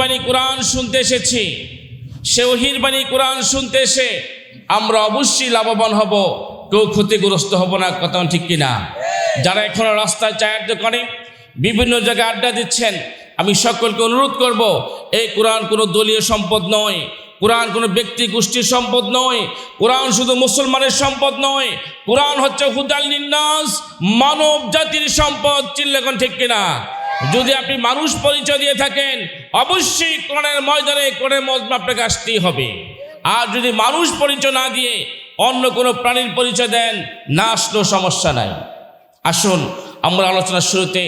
বাণী কোরআন শুনতে এসেছি। সে বাণী কোরআন শুনতে এসে আমরা অবশ্যই লাভবান হব, কেউ ক্ষতিগ্রস্ত হব না, কথা ঠিক কিনা? যারা এখনও রাস্তায় চায়ের দোকানে বিভিন্ন জায়গায় আড্ডা দিচ্ছেন, আমি সকলকে অনুরোধ করব, এই কোরআন কোনো দলীয় সম্পদ নয়, কোরআন কোনো ব্যক্তি গোষ্ঠীর সম্পদ নয়, কোরআন শুধু মুসলমানের সম্পদ নয়, কোরআন হচ্ছে হুদাল নিন্নাস মানব জাতির সম্পদ চিল্লেখন ঠিক কিনা? যদি আপনি মানুষ পরিচয় দিয়ে থাকেন, অবশ্যই কোরআনের ময়দানে কোরআনের মজমা আপনাকে হবে। আর যদি মানুষ পরিচয় না দিয়ে অন্য কোনো প্রাণীর পরিচয় দেন, না আসলেও সমস্যা নাই। আসুন, আমরা আলোচনার শুরুতে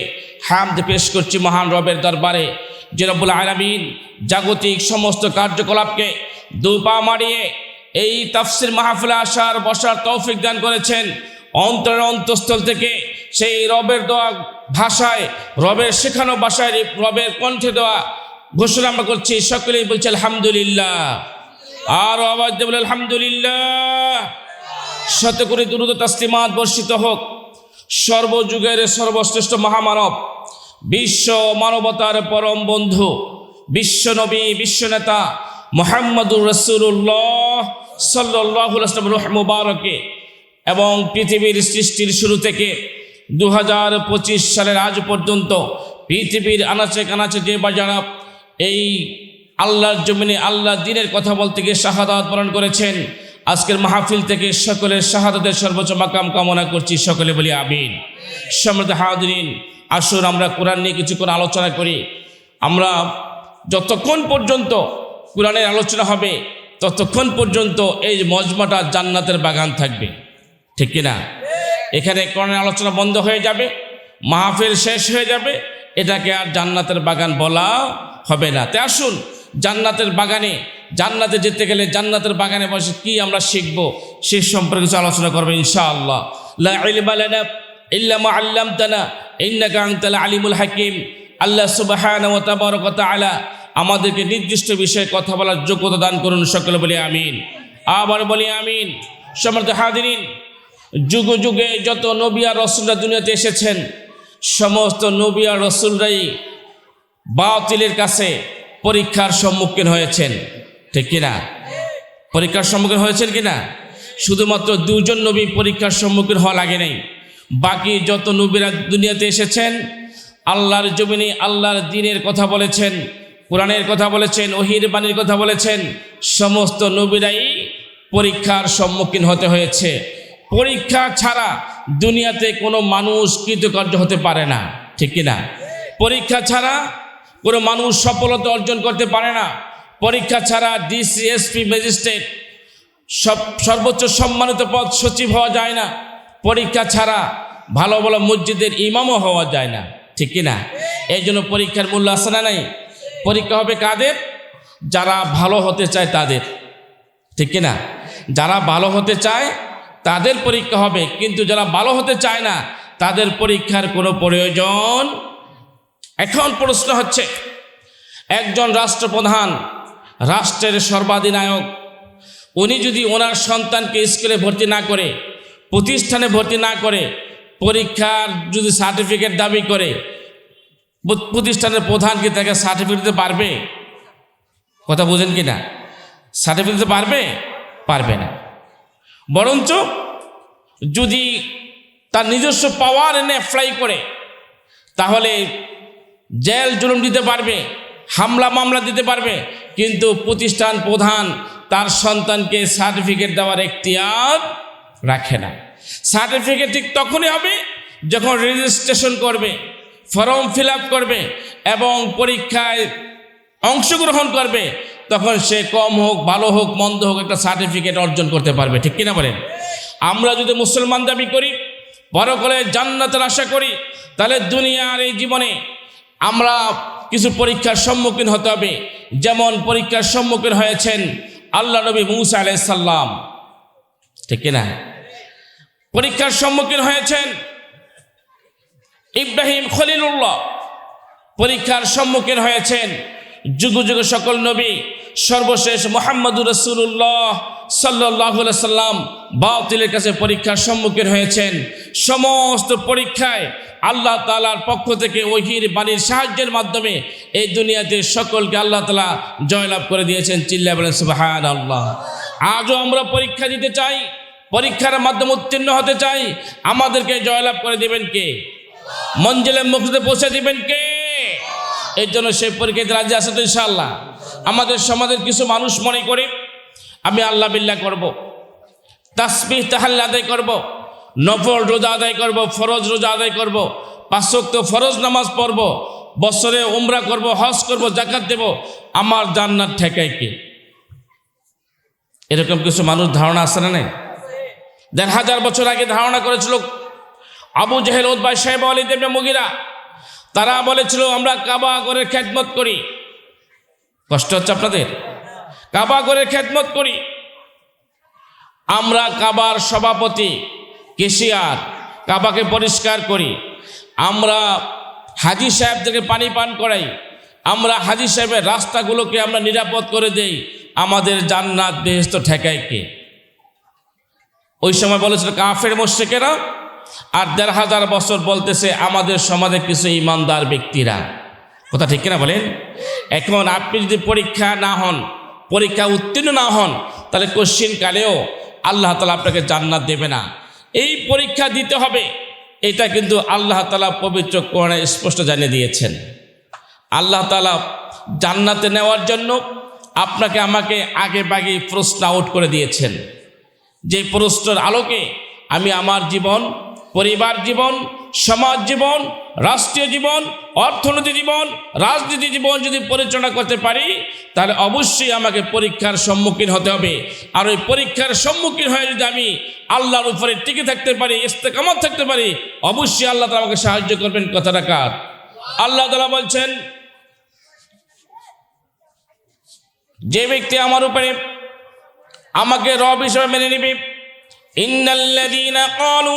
হামদ পেশ করছি মহান রবের দরবারে, যে রব্বুল আলামিন জাগতিক সমস্ত কার্যকলাপকে দুপা মারিয়ে এই তাফসির মাহফিলে আসার, বসার তৌফিক দান করেছেন। অন্তর অন্তঃস্থল থেকে সেই রবের দেওয়া ভাষায়, রবের শেখানো ভাষায়, রবের কণ্ঠে দেওয়া ঘোষণা আমরা করছি। সকলেই বলছে, আলহামদুলিল্লাহ। আর আওয়াজ দেব আলহামদুলিল্লাহ। শত করে দুরুদ তাসলিমাত বর্ষিত হোক। সর্বযুগের সর্বশ্রেষ্ঠ মহামানব, বিশ্ব মানবতার পরম বন্ধু বিশ্বনবী বিশ্বনেতা মোহাম্মদুর রসুল্লাহ সাল্লাহ মুবারকে এবং পৃথিবীর সৃষ্টির শুরু থেকে দু হাজার পঁচিশ সালের আজ পর্যন্ত পৃথিবীর আনাচে কানাচে যে বা এই আল্লাহর জমিনে আল্লাহ দিনের কথা বলতে গিয়ে শাহাদাত পালন করেছেন, আজকের মাহফিল থেকে সকলের শাহাদাতের সর্বোচ্চ মাকাম কামনা করছি, সকলে বলি আমিন। সমৃদ্ধ হাদিন আসুন আমরা কোরআন নিয়ে কিছুক্ষণ আলোচনা করি। আমরা যতক্ষণ পর্যন্ত কোরআনের আলোচনা হবে, ততক্ষণ পর্যন্ত এই মজমাটা জান্নাতের বাগান থাকবে। ঠিক কিনা? এখানে কোরআনের আলোচনা বন্ধ হয়ে যাবে, মাহফিল শেষ হয়ে যাবে, এটাকে আর জান্নাতের বাগান বলা হবে না। তাই আসুন, জান্নাতের বাগানে, জান্নাতে যেতে গেলে জান্নাতের বাগানে বসে কি আমরা শিখব, সে সম্পর্কে কিছু আলোচনা করব ইনশাআল্লাহ। লা ইলমা লানা ইল্লা মা আল্লামতানা, ইন্নাকা আনতাল আলিমুল হাকিম। আল্লাহ সুবহানাহু ওয়া তাবারাকা ওয়া তাআলা আমাদেরকে নির্দিষ্ট বিষয়ে কথা বলার যোগ্যতা দান করুন সকলে বলি আমিন। আবার বলি আমিন। সমর্থ হাদিরিন যুগ যুগে যত নবিয়া রসুলরা দুনিয়াতে এসেছেন, সমস্ত নবী আর রসুলরাই বাতিলের কাছে পরীক্ষার সম্মুখীন হয়েছেন। ঠিক কিনা? পরীক্ষার সম্মুখীন হয়েছেন কিনা? শুধুমাত্র দুজন নবী পরীক্ষার সম্মুখীন হওয়া লাগে নাই। বাকি যত নবীরা দুনিয়াতে এসেছেন, আল্লাহর জমিনে আল্লাহর দিনের কথা বলেছেন, কোরআনের কথা বলেছেন, ওহির বাণীর কথা বলেছেন, সমস্ত নবীরাই পরীক্ষার সম্মুখীন হতে হয়েছে। পরীক্ষা ছাড়া দুনিয়াতে কোনো মানুষ কৃতকার্য হতে পারে না, ঠিক কিনা পরীক্ষা ছাড়া কোনো মানুষ সফলতা অর্জন করতে পারে না। পরীক্ষা ছাড়া ডিসি এসপি ম্যাজিস্ট্রেট সব, সর্বোচ্চ সম্মানিত পদ সচিব হওয়া যায় না। পরীক্ষা ছাড়া ভালো ভালো মসজিদের ইমামও হওয়া যায় না, ঠিক কিনা এই জন্য পরীক্ষার মূল্য আছে না নাই? পরীক্ষা হবে কাদের? যারা ভালো হতে চায় তাদের, ঠিক কিনা যারা ভালো হতে চায় তাদের পরীক্ষা হবে, কিন্তু যারা ভালো হতে চায় না, তাদের পরীক্ষার কোনো প্রয়োজন এখন প্রশ্ন হচ্ছে, একজন রাষ্ট্রপ্রধান, রাষ্ট্রের সর্বাধিনায়ক, উনি যদি ওনার সন্তানকে স্কুলে ভর্তি না করে, প্রতিষ্ঠানে ভর্তি না করে, পরীক্ষার যদি সার্টিফিকেট দাবি করে, প্রতিষ্ঠানের প্রধান কি তাকে সার্টিফিকেট দিতে পারবে? কথা বুঝেন কি না সার্টিফিকেট দিতে পারবে? পারবে না। বরঞ্চ যদি তার নিজস্ব পাওয়ার এনে অ্যাপ্লাই করে, তাহলে জেল জুলুম দিতে পারবে, হামলা মামলা দিতে পারবে, কিন্তু প্রতিষ্ঠান প্রধান তার সন্তানকে সার্টিফিকেট দেওয়ার এখতিয়ার রাখে না। সার্টিফিকেট ঠিক তখনই হবে যখন রেজিস্ট্রেশন করবে ফর্ম ফিল করবে এবং পরীক্ষায় অংশগ্রহণ করবে তখন সে কম হোক, ভালো হোক, মন্দ হোক একটা সার্টিফিকেট অর্জন করতে পারবে। ঠিক কিনা বলেন? আমরা যদি মুসলমান দাবি করি পরকালে জান্নাতের আশা করি, তাহলে দুনিয়ার এই জীবনে আমরা কিছু পরীক্ষার সম্মুখীন হতে হবে। যেমন পরীক্ষার সম্মুখীন হয়েছেন আল্লাহ নবী মুসা আলাইসাল্লাম ঠিক কিনা? পরীক্ষার সম্মুখীন হয়েছেন ইব্রাহিম খলিলুল্লাহ। পরীক্ষার সম্মুখীন হয়েছেন যুগ যুগ সকল নবী, সর্বশেষ মোহাম্মদুর রসুল্লাহ সাল্লাহ সাল্লাম বাতিলের কাছে পরীক্ষার সম্মুখীন হয়েছেন। সমস্ত পরীক্ষায় আল্লাহ তালার পক্ষ থেকে ওহির বাণীর সাহায্যের মাধ্যমে এই দুনিয়াতে সকলকে আল্লাহ তালা জয়লাভ করে দিয়েছেন। চিল্লা বলেন সুবাহান আল্লাহ আজও আমরা পরীক্ষা দিতে চাই, পরীক্ষার মাধ্যমে উত্তীর্ণ হতে চাই। আমাদেরকে জয়লাভ করে দিবেন কে? মঞ্জিলে মুখতে পৌঁছে দিবেন কে? এর জন্য সেই পরীক্ষাতে রাজ্যে আসে তো ইনশাআল্লাহ আমাদের সমাজের কিছু মানুষ মনে করে, আমি আল্লাহ বিল্লাহ করব। তাসবিহ তাহাল্লা আদায় করব। নফল রোজা আদায় করব, ফরজ রোজা আদায় করব পাঁচক্ত ফরজ নামাজ পড়ব, বছরে উমরা করব, হজ করব জাকাত দেব, আমার জান্নাত ঠেকায় কে এরকম কিছু মানুষ ধারণা আছে না নেই দেড় হাজার বছর আগে ধারণা করেছিল আবু জাহেল উদ্বাই সাহেব আলী দেবনে মুগিরা তারা বলেছিল, আমরা কাবা করে খ্যাতমত করি। কষ্ট হচ্ছে আপনাদের? কাবা করে খ্যাতমত করি। আমরা কাবার সভাপতি, কেশিয়ার, কাবাকে পরিষ্কার করি। আমরা হাজি সাহেবদেরকে পানি পান করাই। আমরা হাজি সাহেবের রাস্তাগুলোকে আমরা নিরাপদ করে দেই। আমাদের জান্নাত বেহেস্ত ঠেকায় কে? ওই সময় বলেছিল, কাফের মোশেকেরা আর দেড় হাজার বছর বলতেছে, আমাদের সমাজে কিছু ইমানদার ব্যক্তিরা। কথা ঠিক কিনা বলেন? এখন আপনি যদি পরীক্ষা না হন, পরীক্ষা উত্তীর্ণ না হন, তাহলে কোশ্চিন কালেও আল্লাহ তালা আপনাকে জান্নাত দেবে না। এই পরীক্ষা দিতে হবে, এটা কিন্তু আল্লাহ তালা পবিত্র কোরআনে স্পষ্ট জানিয়ে দিয়েছেন। আল্লাহ তালা জান্নাতে নেওয়ার জন্য আপনাকে আমাকে আগে বাগে প্রশ্ন আউট করে দিয়েছেন। যে প্রশ্নের আলোকে আমি আমার জীবন পরিবার জীবন, সমাজ জীবন, রাষ্ট্রীয় জীবন, অর্থনীতি জীবন, রাজনীতি জীবন যদি পরিচালনা করতে পারি, তাহলে অবশ্যই আমাকে পরীক্ষার সম্মুখীন হতে হবে। আর ওই পরীক্ষার সম্মুখীন হয়ে যদি আমি আল্লাহর উপরে টিকে থাকতে পারি, ইস্তেকামত থাকতে পারি, অবশ্যই আল্লাহ তালা আমাকে সাহায্য করবেন কথাটা কার আল্লাহ তালা বলছেন, যে ব্যক্তি আমার উপরে আমাকে রব হিসেবে মেনে নিবে, ইন্নাল্লাযীনা ক্বালু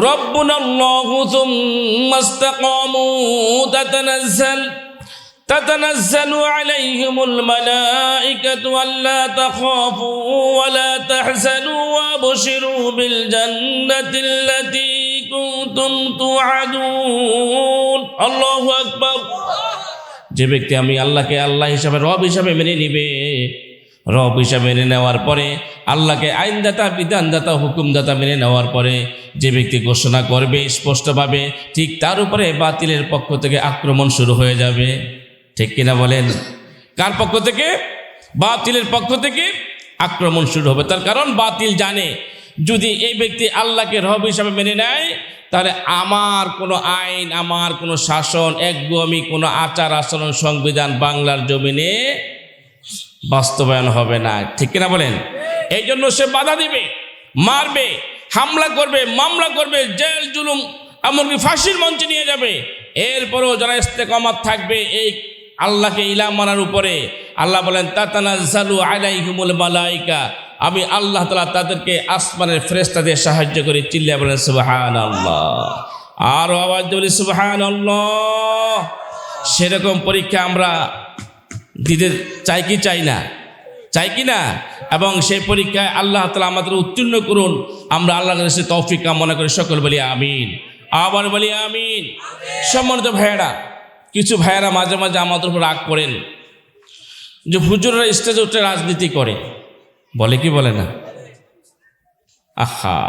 রব্বুনা আল্লাহু থুম্মা ইসতাকামু তাতানাজ্জাল تتنزل عليهم الملائكة ألا تخافوا ولا تحزنوا وابشروا بالجنة التي كنتم توعدون الله أكبر যে ব্যক্তি আমি আল্লাহকে আল্লাহ হিসাবে রব হিসাবে মেনে নিবে রব হিসাবে মেনে নেওয়ার পরে, আল্লাহকে আইনদাতা, বিধানদাতা, হুকুমদাতা মেনে নেওয়ার পরে যে ব্যক্তি ঘোষণা করবে স্পষ্টভাবে, ঠিক তার উপরে বাতিলের পক্ষ থেকে আক্রমণ শুরু হয়ে যাবে। ঠিক কিনা বলেন? কার পক্ষ থেকে? বাতিলের পক্ষ থেকে আক্রমণ শুরু হবে। তার কারণ বাতিল জানে, যদি এই ব্যক্তি আল্লাহকে রব হিসাবে মেনে নেয়, তাহলে আমার কোনো আইন, আমার কোনো শাসন একগুমি কোনো আচার আচরণ সংবিধান বাংলার জমিনে বাস্তবায়ন হবে না। ঠিক কিনা বলেন? এই জন্য সে বাধা দিবে, মারবে, হামলা করবে, মামলা করবে, জেল, জুলুম, এমনকি ফাঁসির মঞ্চে নিয়ে যাবে। এরপরেও যারা ইস্তেকামাত থাকবে, এই আল্লাহকে ইলা মানার উপরে আল্লাহ বলেন, তাতানাজ্জালু আলাইহিমুল মালাইকা। আমি আল্লাহ তালা তাদেরকে আসমানের ফেরেস্তা দিয়ে সাহায্য করি। চিল্লিয়া বলেন সুবাহান আল্লাহ আরও আওয়াজ বলি সুবাহান আল্লাহ সেরকম পরীক্ষা আমরা দিতে চাই কি চাই না? চাই কি না? এবং সেই পরীক্ষায় আল্লাহ তালা আমাদের উত্তীর্ণ করুন। আমরা আল্লাহর কাছে তৌফিক মনে করি। সকল বলি আমিন। আবার বলি আমিন। সম্মানিত ভাইয়েরা, কিছু ভাইয়েরা মাঝে মাঝে আমাদের উপর রাগ করেন যে হুজুররা স্টেজে উঠে রাজনীতি করে। বলে কি বলে না? আহা।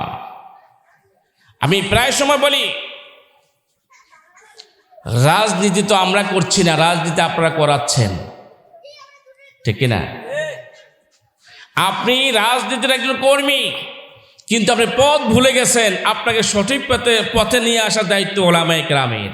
আমি প্রায় সময় বলি, রাজনীতি তো আমরা করছি না, রাজনীতি আপনারা করাচ্ছেন। ঠিক না আপনি রাজনীতির একজন কর্মী, কিন্তু আপনি পথ ভুলে গেছেন, আপনাকে সঠিক পথে পথে নিয়ে আসার দায়িত্ব ওলামায় গ্রামের